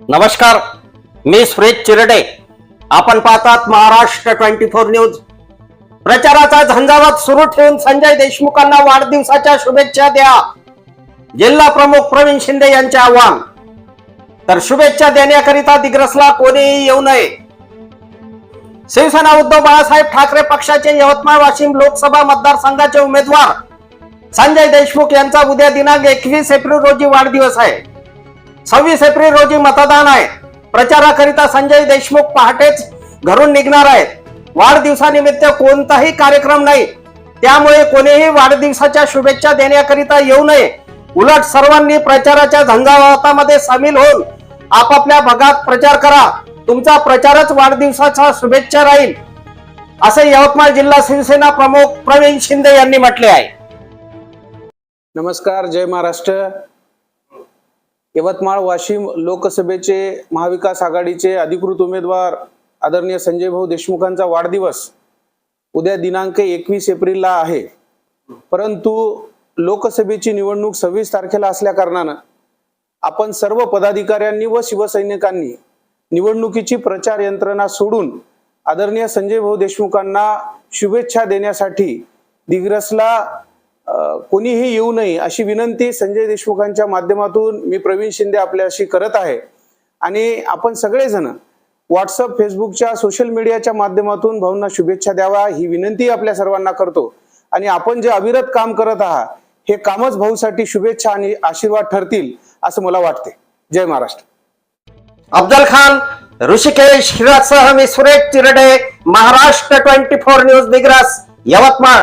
नमस्कार मी सुरेश चिरडे. आपण पाहतात महाराष्ट्र ट्वेंटी फोर न्यूज. प्रचाराचा झंझावात सुरू ठेवून संजय देशमुखांना वाढदिवसाच्या शुभेच्छा द्या. जिल्हा प्रमुख प्रवीण शिंदे यांचे आव्हान. तर शुभेच्छा देण्याकरिता दिग्रसला कोणीही येऊ नये. शिवसेना उद्धव बाळासाहेब ठाकरे पक्षाचे यवतमाळ वाशिम लोकसभा मतदारसंघाचे उमेदवार संजय देशमुख यांचा उद्या दिनांक एकवीस एप्रिल रोजी वाढदिवस आहे. सव्वीस एप्रिल रोजी मतदान आहे. प्रचाराकरिता संजय देशमुख पहाटेच घरून निघणार आहेत. वाढदिवसानिमित्त कोणताही कार्यक्रम नाही. त्यामुळे कोणीही वाढदिवसाच्या शुभेच्छा देण्याकरिता येऊ नये. उलट सर्वांनी प्रचाराच्या झंझावातामध्ये सामील होऊन आपापल्या भागात प्रचार करा. तुमचा प्रचारच वाढदिवसाचा शुभेच्छा राहील. असे यवतमाळ जिल्हा शिवसेना प्रमुख प्रवीण शिंदे यांनी म्हटले आहे. नमस्कार जय महाराष्ट्र. यवतमाळ वाशिम लोकसभेचे महाविकास आघाडीचे अधिकृत उमेदवार आदरणीय संजय भाऊ देशमुखांचा वाढदिवस उद्या दिनांक एकवीस एप्रिलला आहे. परंतु लोकसभेची निवडणूक सव्वीस तारखेला असल्या कारणानं आपण सर्व पदाधिकाऱ्यांनी व शिवसैनिकांनी निवडणुकीची प्रचार यंत्रणा सोडून आदरणीय संजय भाऊ देशमुखांना शुभेच्छा देण्यासाठी दिग्रसला कोणीही येऊ नये अशी विनंती संजय देशमुखांच्या माध्यमातून मी प्रवीण शिंदे आपल्याशी करत आहे. आणि आपण सगळेजण व्हॉट्सअप फेसबुकच्या सोशल मीडियाच्या माध्यमातून भाऊंना शुभेच्छा द्यावा ही विनंती आपल्या सर्वांना करतो. आणि आपण जे अविरत काम करत आहात हे कामच भाऊसाठी शुभेच्छा आणि आशीर्वाद ठरतील असं मला वाटते. जय महाराष्ट्र. अफजल खान ऋषिकेश हिरासह मी Suresh Chirde Maharashtra twenty four news Digras Yavatmal.